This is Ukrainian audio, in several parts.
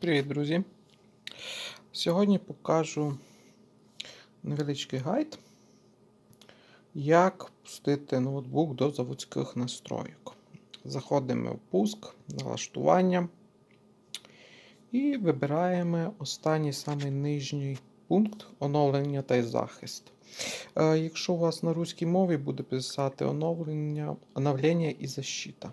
Привіт, друзі! Сьогодні покажу невеличкий гайд, як пустити ноутбук до заводських настройок. Заходимо в пуск, налаштування і вибираємо останній самий нижній пункт оновлення та захист. Е, Якщо у вас на руській мові буде писати оновлення, оновлення і защита.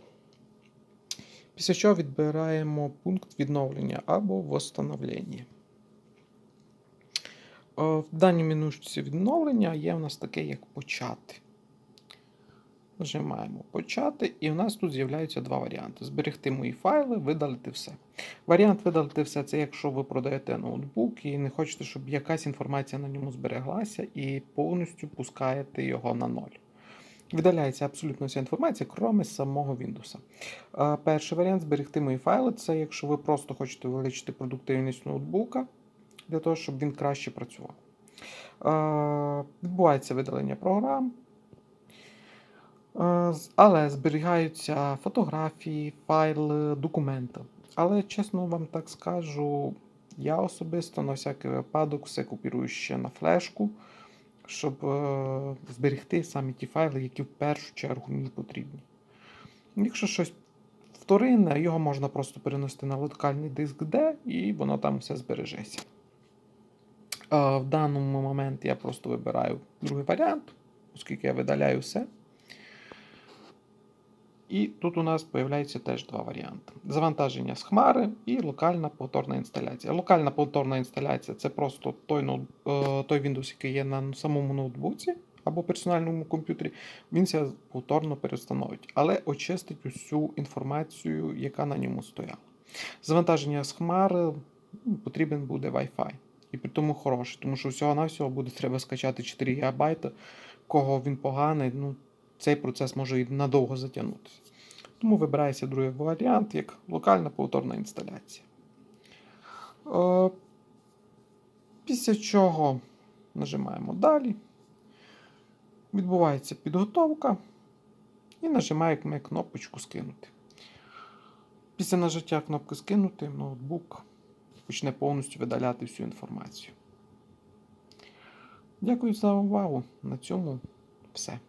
Після чого відбираємо пункт відновлення або восстановлення. Е, В даній мінушці відновлення є у нас таке, як почати. Нажимаємо почати, і у нас тут з'являються два варіанти: зберегти мої файли, видалити все. Варіант видалити все це якщо ви продаєте ноутбук і не хочете, щоб якась інформація на ньому збереглася, і повністю пускаєте його на ноль. Видаляється абсолютно вся інформація, крім самого Windows. Перший варіант зберегти мої файли. Це якщо ви просто хочете увеличити продуктивність ноутбука для того, щоб він краще працював. Відбувається видалення програм. Але зберігаються фотографії, файли, документи. Але чесно вам так скажу, я особисто на всякий випадок все копірую ще на флешку, щоб е, зберегти саме ті файли, які в першу чергу мені потрібні. Якщо щось вторинне, його можна просто перенести на локальний диск D, і воно там все збережеться. Е, В даному момент я просто вибираю другий варіант, оскільки я видаляю все. І тут у нас з'являється теж два варіанти: завантаження з хмари і локальна повторна інсталяція. Локальна повторна інсталяція це просто той, е, той Windows, який є на самому ноутбуці або персональному комп'ютері, він ся повторно перестановить, але очистить усю інформацію, яка на ньому стояла. Завантаження з хмари ну, потрібен буде Wi-Fi. І при тому хороший, тому що всього-навсього буде треба скачати 4 ГБ, кого він поганий, ну, цей процес може і надовго затягнутися. Тому вибирається другий варіант як локальна повторна інсталяція. Е, Після чого нажимаємо далі. Відбувається підготовка. І нажимаємо кнопочку скинути. Після нажаття кнопки скинути ноутбук почне повністю видаляти всю інформацію. Дякую за увагу. На цьому все.